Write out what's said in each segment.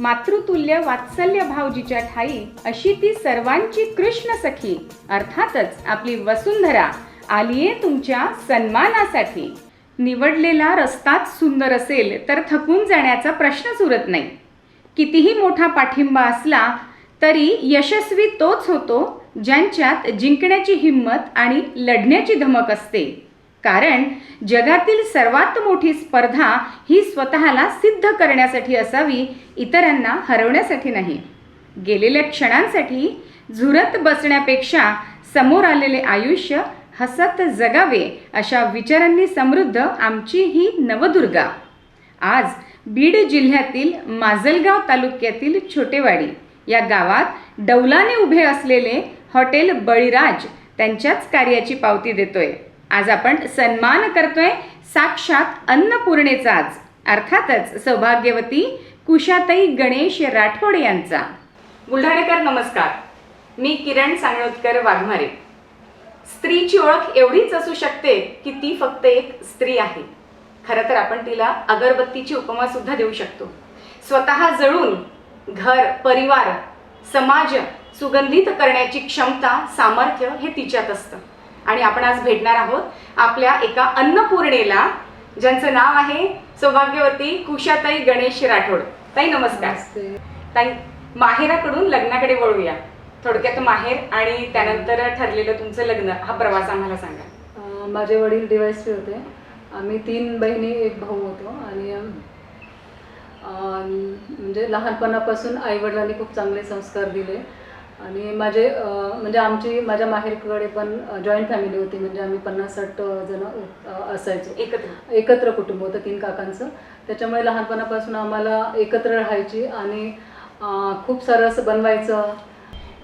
मातृतुल्य वात्सल्य भावजीच्या ठाई अशी ती सर्वांची कृष्ण सखी. अर्थातच आपली वसुंधरा आलीये तुमच्या सन्मानासाठी. निवडलेला रस्ताच सुंदर असेल तर थकून जाण्याचा प्रश्नच उरत नाही. कितीही मोठा पाठिंबा असला तरी यशस्वी तोच होतो ज्यांच्यात जिंकण्याची हिंमत आणि लढण्याची धमक असते. कारण जगातील सर्वात मोठी स्पर्धा ही स्वतःला सिद्ध करण्यासाठी असावी इतरांना हरवण्यासाठी नाही. गेलेल्या क्षणांसाठी झुरत बसण्यापेक्षा समोर आलेले आयुष्य हसत जगावे अशा विचारांनी समृद्ध आमची ही नवदुर्गा. आज बीड जिल्ह्यातील माजलगाव तालुक्यातील छोटेवाडी या गावात डौलाने उभे असलेले हॉटेल बळीराज त्यांच्याच कार्याची पावती देतोय. आज आपण सन्मान करतोय साक्षात अन्नपूर्णेचाच अर्थातच सौभाग्यवती कुशाताई गणेश राठोड यांचा. बुलढाणेकर नमस्कार. मी किरण सांगळोतकर वाघमारे. स्त्रीची ओळख एवढीच असू शकते की ती फक्त एक स्त्री आहे. खरं तर आपण तिला अगरबत्तीची उपमा सुद्धा देऊ शकतो. स्वतः जळून घर परिवार समाज सुगंधित करण्याची क्षमता सामर्थ्य हे तिच्यात असतं. आणि आपण आज भेटणार आहोत आपल्या एका अन्नपूर्णेला ज्यांचं नाव आहे सौभाग्यवती कुशाताई गणेश राठोड. ताई नमस्कार. ताई माहेराकडून लग्नाकडे वळूया. थोडक्यात माहेर आणि त्यानंतर ठरलेलं तुमचं लग्न हा प्रवास आम्हाला सांगा. माझे वडील डिवायस होते. आम्ही तीन बहिणी एक भाऊ होतो. आणि म्हणजे लहानपणापासून आईवडिलांनी खूप चांगले संस्कार दिले. आणि माझे म्हणजे आमची माझ्या माहेरकडे पण जॉईंट फॅमिली होती म्हणजे आम्ही पन्नास साठ जण असायचो. एकत्र. एकत्र कुटुंब होतं तीन काकांचं. त्याच्यामुळे लहानपणापासून आम्हाला एकत्र राहायची आणि खूप सारं असं बनवायचं.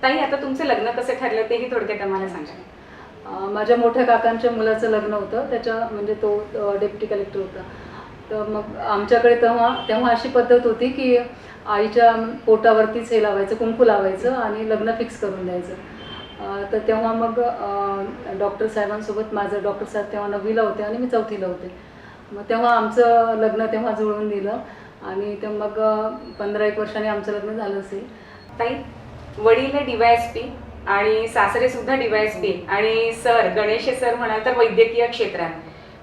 ताई आता तुमचं लग्न कसं ठरलं तेही थोडक्यात आम्हाला सांगा. माझ्या मोठ्या काकांच्या मुलाचं लग्न होतं. त्याच्या म्हणजे तो डेप्टी कलेक्टर होता. तर मग आमच्याकडे तेव्हा तेव्हा अशी पद्धत होती की आईच्या पोटावरतीच हे लावायचं कुंकू लावायचं आणि लग्न फिक्स करून द्यायचं. तर तेव्हा मग डॉक्टर साहेबांसोबत माझं डॉक्टर साहेब तेव्हा नववीला होते आणि मी चौथीला होते. मग तेव्हा आमचं लग्न तेव्हा जुळवून दिलं आणि ते मग पंधरा एक वर्षांनी आमचं लग्न झालं असेल ताई वडील डीवायएस पी आणि सासरे सुद्धा डीवायएसपी आणि सर गणेश सर म्हणाल तर वैद्यकीय क्षेत्रात.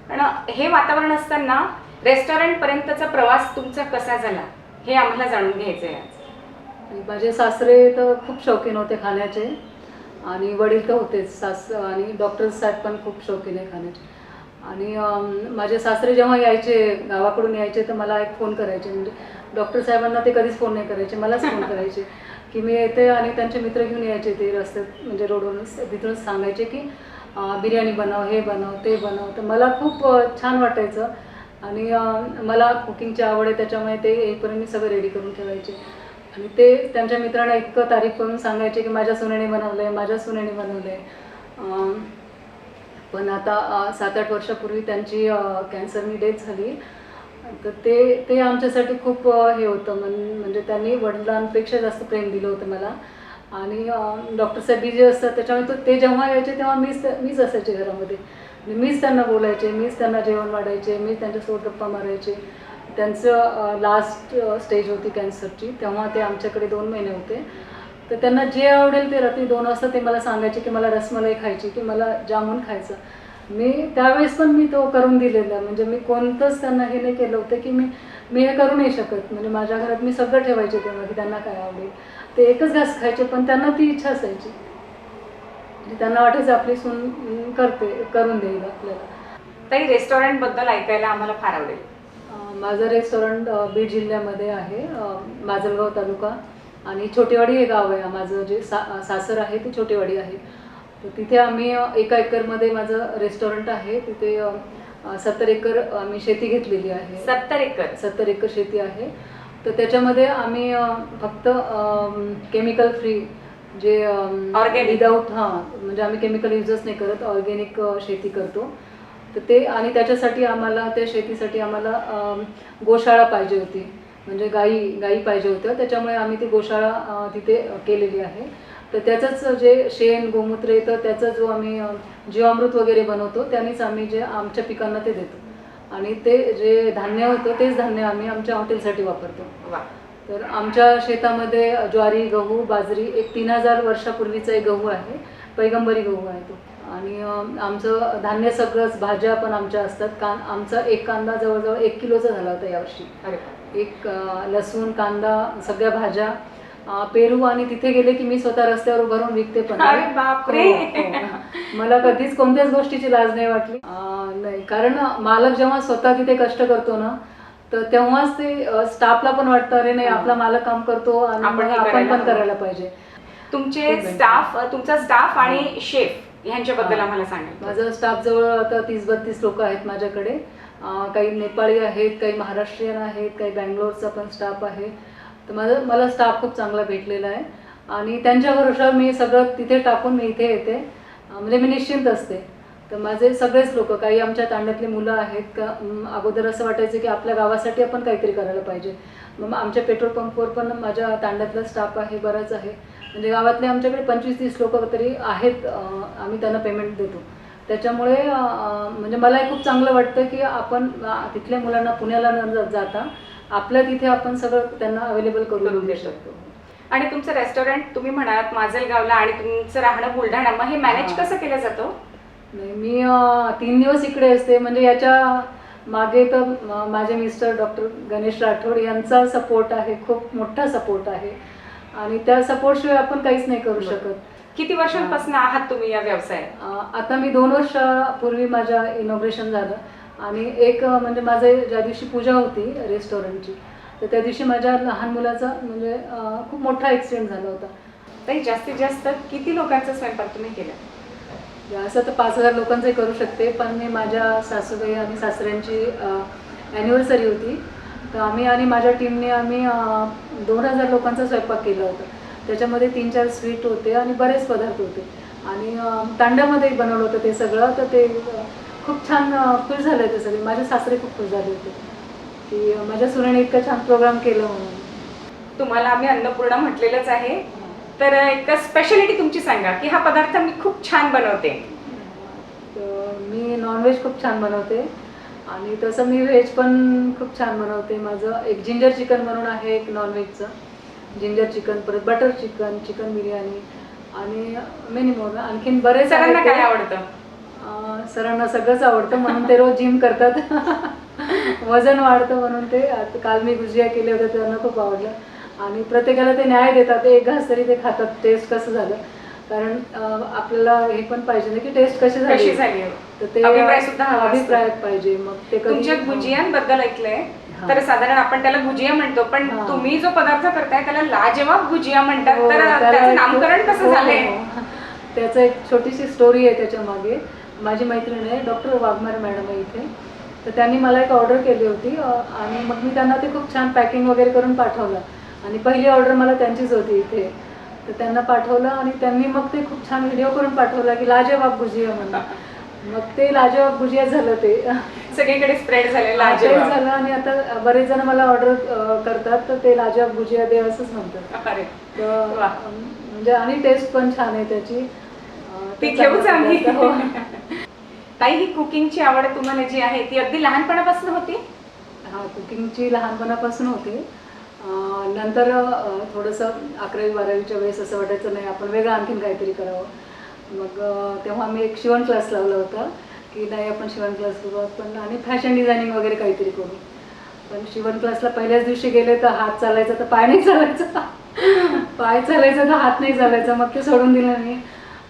पण हे वातावरण असताना रेस्टॉरंटपर्यंतचा प्रवास तुमचा कसा झाला? हे आम्हाला जाणून घ्यायचं आहे आज माझे सासरे तर खूप शौकीन होते खाण्याचे. आणि वडील तर होतेच. सास आणि डॉक्टर साहेब पण खूप शौकीन आहे खाण्याचे. आणि अम, माझे सासरे जेव्हा यायचे गावाकडून यायचे तर मला एक फोन करायचे. म्हणजे डॉक्टर साहेबांना ते कधीच फोन नाही करायचे. मलाच फोन करायचे. की मी येते आणि त्यांचे मित्र घेऊन यायचे ते रस्त्यात म्हणजे रोडवरून तिथूनच सांगायचे की अं, बिर्याणी बनव हे बनव ते बनव. तर मला खूप अं, छान वाटायचं. आणि मला कुकिंगची आवड आहे त्याच्यामुळे ते येईपर्यंत मी सगळं रेडी करून ठेवायचे. आणि ते त्यांच्या मित्रांना इतकं तारीफ करून सांगायचे की माझ्या सुनेने बनवलं आहे माझ्या सुनेने बनवलं आहे पण आता सात आठ वर्षापूर्वी त्यांची कॅन्सरनी डेथ झाली. तर ते ते आमच्यासाठी खूप हे होतं. मन म्हणजे त्यांनी वडिलांपेक्षा जास्त प्रेम दिलं होतं मला. आणि डॉक्टर साहेब जे असतात त्याच्यामुळे तो ते जेव्हा यायचे तेव्हा मीच मीच असायचे घरामध्ये. म्हणजे मीच त्यांना बोलायचे मीच त्यांना जेवण वाढायचे मीच त्यांच्यासोबत गप्पा मारायचे. त्यांचं लास्ट स्टेज होती कॅन्सरची तेव्हा ते आमच्याकडे दोन महिने होते. तर त्यांना जे आवडेल ते रात्री दोन वाजता ते मला सांगायचे की मला रसमलाई खायची की मला जामून खायचं. मी त्यावेळेस पण मी तो करून दिलेला. म्हणजे मी कोणतंच त्यांना हे नाही केलं होतं की मी मी हे करू नाही शकत. म्हणजे माझ्या घरात मी सगळं ठेवायचे तेव्हा की त्यांना काय आवडेल. ते एकच घास खायचे पण त्यांना ती इच्छा असायची. म्हणजे त्यांना वाटायचं आपली सून करते करून देईल आपल्याला. ताई रेस्टॉरंटबद्दल ऐकायला आम्हाला फार आवडेल. माझं रेस्टॉरंट बीड जिल्ह्यामध्ये आहे माजलगाव तालुका. आणि छोटेवाडी हे गाव आहे माझं जे सा सासर आहे ती छोटेवाडी आहे. तर तिथे आम्ही एका एकरमध्ये माझं रेस्टॉरंट आहे. तिथे सत्तर एकर आम्ही शेती घेतलेली आहे. सत्तर एकर? सत्तर एकर शेती आहे. तर त्याच्यामध्ये आम्ही फक्त केमिकल फ्री जे. विदाऊट हां म्हणजे आम्ही केमिकल युजच नाही करत ऑर्गॅनिक शेती करतो. तर ते आणि त्याच्यासाठी आम्हाला त्या शेतीसाठी आम्हाला गोशाळा पाहिजे होती. म्हणजे गाई गाई पाहिजे होत्या. त्याच्यामुळे आम्ही ती गोशाळा तिथे केलेली आहे. तर त्याचंच जे शेण गोमूत्र येतं त्याचा जो आम्ही जीवामृत वगैरे बनवतो त्यानेच आम्ही जे आमच्या पिकांना ते देतो. आणि ते जे धान्य होतं तेच धान्य आम्ही आमच्या हॉटेलसाठी वापरतो. वा. तर आमच्या शेतामध्ये ज्वारी गहू बाजरी एक तीन हजार वर्षापूर्वीचा एक गहू आहे. पैगंबरी गहू आहे तो आणि आमचं धान्य सगळंच भाज्या पण आमच्या असतात कान आमचा एक कांदा जवळजवळ एक किलोचा झाला होता यावर्षी. एक लसूण कांदा सगळ्या भाज्या पेरू आणि तिथे गेले की मी स्वतः रस्त्यावर उभं राहून विकते पण. हो, हो. मला कधीच कोणत्याच गोष्टीची लाज नाही वाटली नाही कारण मालक जेव्हा स्वतः तिथे कष्ट करतो ना तर तेव्हाच ते स्टाफला पण वाटतं अरे नाही आपला मालक काम करतो आणि आपण हे पण. करायला पाहिजे तुमचे स्टाफ तुमचा स्टाफ आणि शेफ ह्यांच्याबद्दल आम्हाला सांगा माझं स्टाफ जवळ आता तीस बत्तीस लोक आहेत माझ्याकडे. काही नेपाळी आहेत काही महाराष्ट्रीयन आहेत काही बँगलोरचा पण स्टाफ आहे. तर माझं मला स्टाफ खूप चांगला भेटलेला आहे. आणि त्यांच्या भरोशावर मी सगळं तिथे टाकून मी इथे येते. म्हणजे मी निश्चिंत असते. तर माझे सगळेच लोक काही आमच्या तांड्यातली मुलं आहेत का अगोदर असं वाटायचं की आपल्या गावासाठी आपण काहीतरी करायला पाहिजे. मग आमच्या पेट्रोल पंपवर पण माझ्या तांड्यातला स्टाफ आहे बराच आहे. म्हणजे गावातले आमच्याकडे पंचवीस तीस लोक तरी आहेत आम्ही त्यांना पेमेंट देतो. त्याच्यामुळे म्हणजे मला खूप चांगलं वाटतं की आपण तिथल्या मुलांना पुण्याला न जाता आपल्या तिथे आपण सगळं त्यांना अवेलेबल करून देऊ शकतो. आणि तुमचं रेस्टॉरंट तुम्ही म्हणालात माजलगावला आणि तुमचं राहणं बुलढाणा मग हे मॅनेज. कसं केलं जातं? नाही मी तीन दिवस इकडे असते. म्हणजे याच्या मागे तर माझे मिस्टर डॉक्टर गणेश राठोड यांचा सपोर्ट आहे खूप मोठा सपोर्ट आहे. आणि त्या सपोर्टशिवाय आपण काहीच नाही करू शकत. किती वर्षांपासून आहात तुम्ही या व्यवसायात? अं, आता मी दोन वर्षापूर्वी माझ्या इनॉग्रेशन झालं. आणि एक अं, म्हणजे माझे ज्या दिवशी पूजा होती रेस्टॉरंटची तर त्या दिवशी माझ्या लहान मुलाचा म्हणजे अं, खूप मोठा ॲक्सिडेंट झाला होता. ताई जास्तीत जास्त किती लोकांचा स्वयंपाक तुम्ही केला? असं तर पाच हजार लोकांचंही करू शकते पण मी माझ्या सासूबाई आणि सासऱ्यांची ॲनिव्हर्सरी होती. तर आम्ही आणि माझ्या टीमने आम्ही दोन हजार लोकांचा स्वयंपाक केला होता. त्याच्यामध्ये तीन चार स्वीट होते आणि बरेच पदार्थ होते. आणि अं, तांड्यामध्येही बनवलं होतं ते सगळं. तर ते खूप छान खुश झाले ते सगळे. माझे सासरे खूप खुश झाले होते की माझ्या सुनेने इतकं छान प्रोग्राम केलं म्हणून. तुम्हाला आम्ही अन्नपूर्णा म्हटलेलंच आहे. तर एक स्पेशालिटी तुमची सांगा की हा पदार्थ मी खूप छान बनवते. मी नॉनव्हेज खूप छान बनवते. आणि तसं मी व्हेज पण खूप छान बनवते. माझं एक जिंजर चिकन म्हणून आहे एक नॉनव्हेजचं जिंजर चिकन परत बटर चिकन चिकन बिर्याणी आणि मेनी मोर आणखीन बरेच ते. काय आवडतं? सरांना सगळंच आवडतं म्हणून ते रोज जिम करतात. वजन वाढतं म्हणून ते. आता काल मी भुजिया केले होते त्यांना खूप आवडलं. आणि प्रत्येकाला ते न्याय देतात. एक घास तरी ते खातात. टेस्ट कसं झालं. कारण आपल्याला हे पण पाहिजे ना की टेस्ट कशी कशी झाली. तर ते अभिप्राय सुद्धा हवा. अभिप्राय पाहिजे. मग ते तुमच्या भुजियांबद्दल ऐकलंय. तर साधारण आपण त्याला भुजिया म्हणतो पण. तुम्ही जो पदार्थ करताय त्याला लाजवाब भुजिया म्हणतात. हो, तर त्याचं नामकरण कसं हो, झालंय? हो. त्याचं एक छोटीशी स्टोरी आहे त्याच्यामागे. माझी मैत्रीण आहे डॉक्टर वाघमारे मॅडम आहे इथे. तर त्यांनी मला एक ऑर्डर केली होती आणि मग मी त्यांना ते खूप छान पॅकिंग वगैरे करून पाठवलं. आणि पहिली ऑर्डर मला त्यांचीच होती इथे. तर त्यांना पाठवलं आणि त्यांनी मग ते खूप छान व्हिडिओ करून पाठवला की लाजवाब भुजिया म्हणून. मग ते लाजवाब भुजिया झालं ते. सगळीकडे स्प्रेड झाले झालं आणि आता बरेच जण मला ऑर्डर करतात तर ते लाजवाब भुजिया दे असंच म्हणतात. म्हणजे आणि टेस्ट पण छान आहे त्याची. अं, ती त्याचा घेऊच आम्ही. हो. ताई ही कुकिंगची आवड तुम्हाला जी आहे ती अगदी लहानपणापासून होती? हा कुकिंगची लहानपणापासून होती. नंतर थोडंसं अकरावी बारावीच्या वेळेस असं वाटायचं नाही आपण वेगळं आणखीन काहीतरी करावं. मग तेव्हा मी एक शिवण क्लास लावला होता की नाही आपण शिवण क्लास करू पण आणि फॅशन डिझायनिंग वगैरे काहीतरी करू. पण शिवण क्लासला पहिल्याच दिवशी गेले तर हात चालायचा तर पाय नाही चालायचा. पाय चालायचा तर हात नाही चालायचा. मग ते सोडून दिलं मी.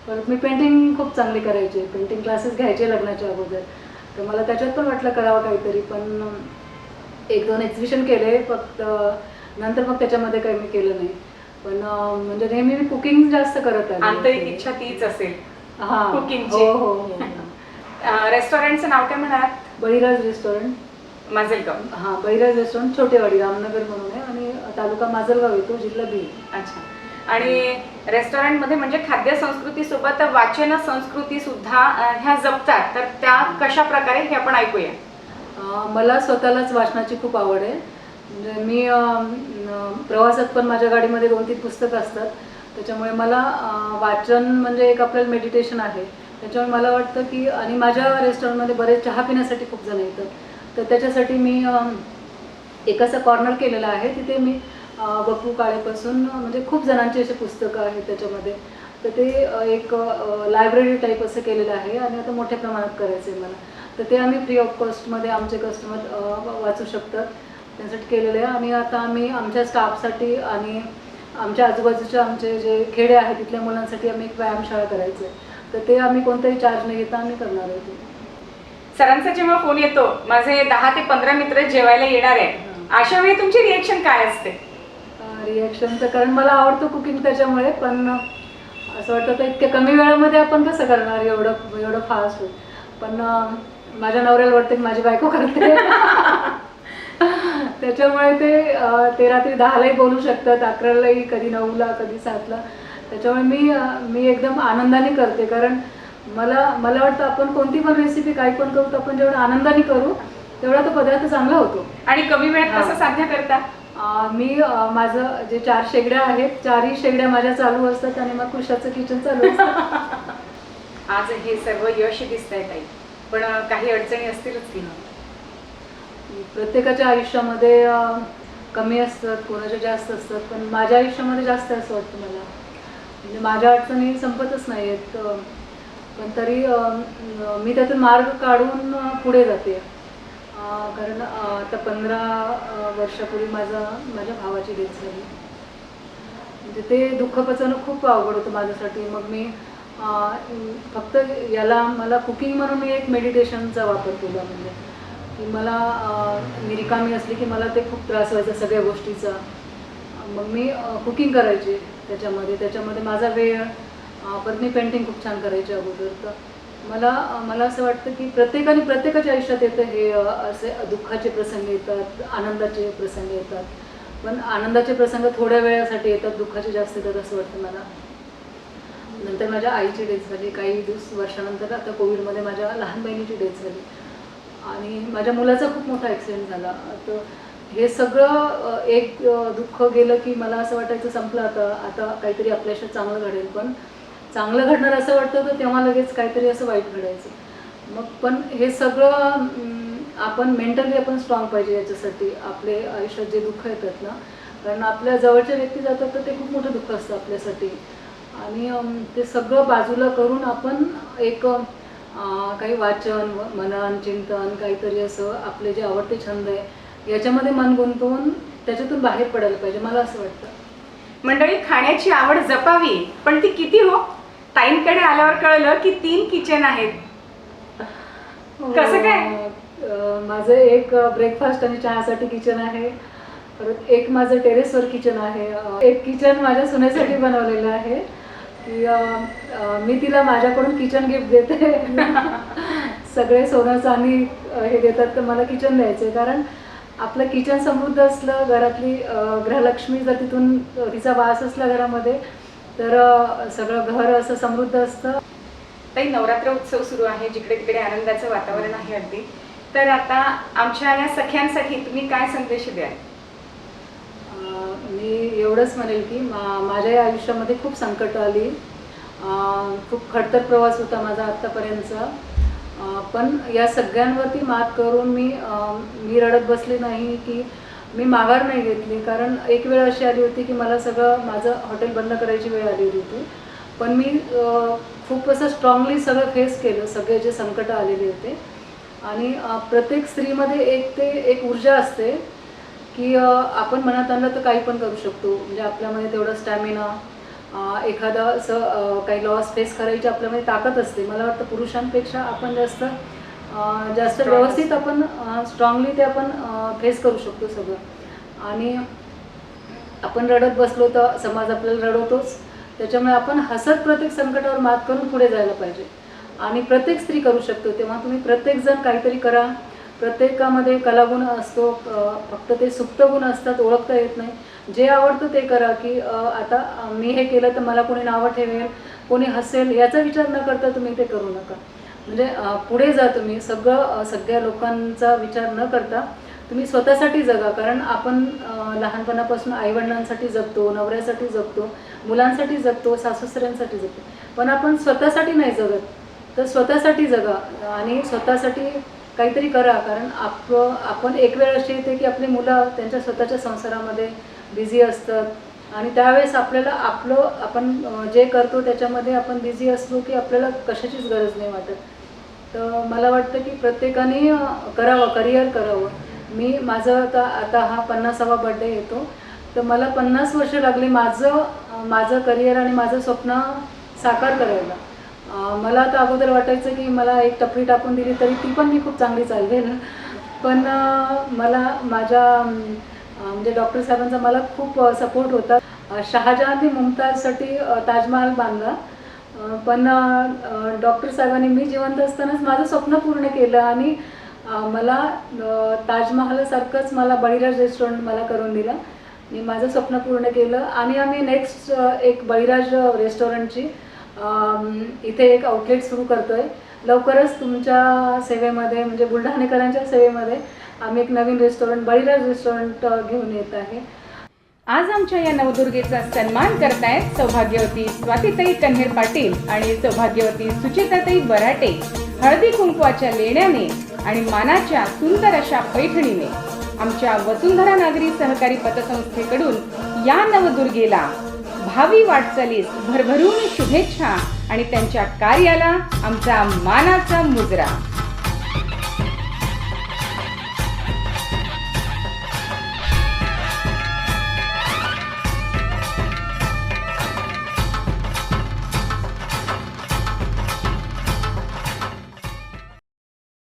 परत मी पेंटिंग खूप चांगली करायची. पेंटिंग क्लासेस घ्यायचे लग्नाच्या अगोदर. तर मला त्याच्यात पण वाटलं करावं काहीतरी पण एक दोन एक्झिबिशन केले. फक्त नंतर मग त्याच्यामध्ये काही मी केलं नाही. पण म्हणजे नेहमी मी कुकिंग जास्त करत आहे. आंतरिक इच्छा तीच असेल. हा. कुकिंगची. हो हो हो. रेस्टॉरंटचं नाव काय म्हणालात? बळीराज रेस्टॉरंट. माजलगाव. हा बळीराज रेस्टॉरंट छोटेवाडी रामनगर म्हणून आहे. आणि तालुका माजलगाव येतो जिल्हा बीड. अच्छा. आणि रेस्टॉरंटमध्ये म्हणजे खाद्य संस्कृती सोबत वाचन संस्कृती सुद्धा ह्या जपतात. तर त्या कशा प्रकारे हे आपण ऐकूया. मला स्वतःलाच वाचनाची खूप आवड आहे. म्हणजे मी प्रवासात पण माझ्या गाडीमध्ये दोन तीन पुस्तकं असतात. त्याच्यामुळे मला वाचन म्हणजे एक आपल्याला मेडिटेशन आहे. त्याच्यामुळे मला वाटतं की आणि माझ्या रेस्टॉरंटमध्ये बरेच चहा पिण्यासाठी खूप जण येतात. तर त्याच्यासाठी मी एक असं कॉर्नर केलेलं आहे. तिथे मी अं, बप्पू काळेपासून म्हणजे खूप जणांची अशी पुस्तकं आहेत त्याच्यामध्ये. तर ते एक लायब्ररी टाईप असं केलेलं आहे आणि आता मोठ्या प्रमाणात करायचं आहे मला. तर ते आम्ही फ्री ऑफ कॉस्टमध्ये आमचे कस्टमर वाचू शकतात. त्यासाठी केलेलं आहे. आणि आता आम्ही आमच्या स्टाफसाठी आणि आमच्या आजूबाजूच्या आमचे जे खेडे आहेत तिथल्या मुलांसाठी आम्ही एक व्यायामशाळा करायचं आहे. तर ते आम्ही कोणताही चार्ज न घेता आम्ही करणार आहे ते. सरांचा जेव्हा फोन येतो माझे दहा ते पंधरा मित्र जेवायला येणार आहे अशा वेळी तुमची रिएक्शन काय असते? रिॲक्शन तर कारण मला आवडतं कुकिंग त्याच्यामुळे पण असं वाटतं तर इतक्या कमी वेळामध्ये आपण कसं करणार एवढं एवढं फास्ट पण माझ्या नवऱ्याला वाटतं की माझी बायको करते. त्याच्यामुळे ते अं, ते दहालाही बोलू शकतात अकरालाही कधी नऊला कधी सातला. त्याच्यामुळे मी मी एकदम आनंदाने करते. कारण मला मला वाटतं आपण कोणती पण रेसिपी काही पण करू तर आपण जेवढं आनंदाने करू तेवढा तो पदार्थ चांगला होतो. आणि कमी वेळात. कसं साध्य करता? मी माझं जे चार शेगड्या आहेत चारही शेगड्या माझ्या चालू असतात आणि मग कृषाचं किचन चालू असतं. आज हे सर्व यश दिसत आहे ताई. पण काही अडचणी असतीलच की प्रत्येकाच्या आयुष्यामध्ये कमी असतात कोणाच्या जास्त असतात पण माझ्या आयुष्यामध्ये जास्त असं वाटतं मला. म्हणजे माझ्या अडचणी संपतच नाही आहेत पण तरी मी त्यातून मार्ग काढून पुढे जाते. कारण आता पंधरा वर्षापूर्वी माझा माझ्या भावाची डेथ झाली. म्हणजे ते दुःख पचवणं खूप अवघड होतं माझ्यासाठी. मग मी फक्त याला मला कुकिंग म्हणून मी एक मेडिटेशनचा वापर केला म्हणजे. की मला मी रिकामी असली की मला ते खूप त्रास व्हायचा सगळ्या गोष्टीचा. मग मी कुकिंग करायचे त्याच्यामध्ये. त्याच्यामध्ये माझा वेळ परत मी पेंटिंग खूप छान करायचे अगोदर. तर मला मला असं वाटतं की प्रत्येकाने प्रत्येकाच्या आयुष्यात येतं हे असे दुःखाचे प्रसंग येतात आनंदाचे प्रसंग येतात. पण आनंदाचे प्रसंग थोड्या वेळासाठी येतात दुःखाचे जास्त येतात असं वाटतं मला. नंतर माझ्या आईची डेथ झाली. काही दिवस वर्षानंतर आता कोविडमध्ये माझ्या लहान बहिणीची डेथ झाली. आणि माझ्या मुलाचा खूप मोठा ॲक्सिडेंट झाला. तर हे सगळं एक दुःख गेलं की मला असं वाटायचं संपलं आता. आता काहीतरी आपल्याशी चांगलं घडेल. पण चांगलं घडणार असं वाटतं तर तेव्हा लगेच काहीतरी असं वाईट घडायचं. मग पण हे सगळं आपण मेंटली आपण स्ट्रॉंग पाहिजे याच्यासाठी. आपले आयुष्यात जे दुःख येतात ना कारण आपल्या जवळच्या व्यक्ती जातात तर ते खूप मोठं दुःख असतं आपल्यासाठी. आणि ते सगळं बाजूला करून आपण एक काही वाचन मनन चिंतन काहीतरी असं आपले जे आवडते छंद आहे याच्यामध्ये मन गुंतवून त्याच्यातून बाहेर पडायला पाहिजे मला असं वाटतं. मंडळी खाण्याची आवड जपावी पण ती किती हो? ताईंकडे आल्यावर कळलं की तीन किचन आहेत. कसं काय? माझं एक ब्रेकफास्ट आणि चहासाठी किचन आहे. परत एक माझं टेरेसवर किचन आहे. एक किचन माझ्या सुनेसाठी बनवलेलं आहे. की मी तिला माझ्याकडून किचन गिफ्ट देते. सगळे सोनं चांदी हे देतात तर मला किचन द्यायचं आहे कारण आपलं किचन समृद्ध असलं घरातली गृहलक्ष्मी जर तिथून तिचा वास असला घरामध्ये तर सगळं घर असं समृद्ध असतं. ताई नवरात्र उत्सव सुरू आहे जिकडे तिकडे आनंदाचं वातावरण आहे अगदी. तर आता आमच्या या सख्यांसाठी तुम्ही काय संदेश द्याल? मी एवढंच म्हणेल की मा माझ्या या आयुष्यामध्ये खूप संकट आली. खूप खडतर प्रवास होता माझा आत्तापर्यंतचा पण या सगळ्यांवरती मात करून मी मी रडत बसले नाही की मी माघार नाही घेतली. कारण एक वेळ अशी आली होती की मला सगळं माझं हॉटेल बंद करायची वेळ आली होती. पण मी खूप असं स्ट्रॉंगली सगळं फेस केलं सगळे जे संकट आलेले होते. आणि प्रत्येक स्त्रीमध्ये एक ते एक ऊर्जा असते. की आपण मनात आणलं तर काही पण करू शकतो. म्हणजे आपल्यामध्ये तेवढं स्टॅमिना एखादा असं काही लॉस फेस करायची आपल्यामध्ये ताकद असते. मला वाटतं पुरुषांपेक्षा आपण जास्त जास्त व्यवस्थित आपण स्ट्रॉंगली ते आपण फेस करू शकतो सगळं. आणि आपण रडत बसलो तर समाज आपल्याला रडवतोच. त्याच्यामुळे आपण हसत प्रत्येक संकटावर मात करून पुढे जायला पाहिजे. आणि प्रत्येक स्त्री करू शकतो. तेव्हा तुम्ही प्रत्येकजण काहीतरी करा. प्रत्येकामध्ये कलागुण असतो फक्त ते सुप्त गुण असतात ओळखता येत नाही. जे आवडतं ते करा की आता मी हे केलं तर मला कोणी नावं ठेवेल कोणी हसेल याचा विचार न करता तुम्ही ते करू नका. म्हणजे पुढे जा तुम्ही. सगळं सगळ्या लोकांचा विचार न करता तुम्ही स्वतःसाठी जगा. कारण आपण लहानपणापासून आईवडिलांसाठी जगतो नवऱ्यासाठी जगतो मुलांसाठी जगतो सासूसऱ्यांसाठी जगतो. पण आपण स्वतःसाठी नाही जगत. तर स्वतःसाठी जगा. आणि स्वतःसाठी काहीतरी करा कारण आप आपण एक वेळ अशी येते की आपली मुलं त्यांच्या स्वतःच्या संसारामध्ये बिझी असतात. आणि त्यावेळेस आपल्याला आपलं आपण जे करतो त्याच्यामध्ये आपण बिझी असलो की आपल्याला कशाचीच गरज नाही वाटत. तर मला वाटतं की प्रत्येकाने करावं करिअर करावं. मी माझं आता आता हा पन्नासावा बड्डे येतो. तर मला पन्नास वर्ष लागली माझं माझं करिअर आणि माझं स्वप्न साकार करायला. मला आता अगोदर वाटायचं की मला एक टपरी टाकून दिली तरी ती पण मी खूप चांगली चालवेल पण मला माझ्या म्हणजे डॉक्टर साहेबांचा मला खूप सपोर्ट होता. शहाजहानने मुमताजसाठी ताजमहाल बांधला. पण डॉक्टर साहेबांनी मी जिवंत असतानाच माझं स्वप्न पूर्ण केलं आणि मला ताजमहालासारखंच मला बळीराज रेस्टॉरंट मला करून दिलं. मी माझं स्वप्न पूर्ण केलं आणि आम्ही नेक्स्ट एक बळीराज रेस्टॉरंटची इथे एक आउटलेट सुरू करतो आहे लवकरच तुमच्या सेवेमध्ये म्हणजे बुलढाणेकरांच्या सेवेमध्ये आम्ही एक नवीन रेस्टॉरंट बळीराज रेस्टॉरंट घेऊन येत आहे. आज आमच्या या नवदुर्गेचा सन्मान करतायत सौभाग्यवती स्वातीताई कन्हेर पाटील आणि सौभाग्यवती सुचेताताई बराटे हळदी कुंकवाच्या लेण्याने आणि मानाच्या सुंदर अशा पैठणीने आमच्या वसुंधरा नागरी सहकारी पतसंस्थेकडून या नवदुर्गेला भावी वाटचालीस भरभरून शुभेच्छा आणि त्यांच्या कार्याला आमचा मानाचा मुजरा.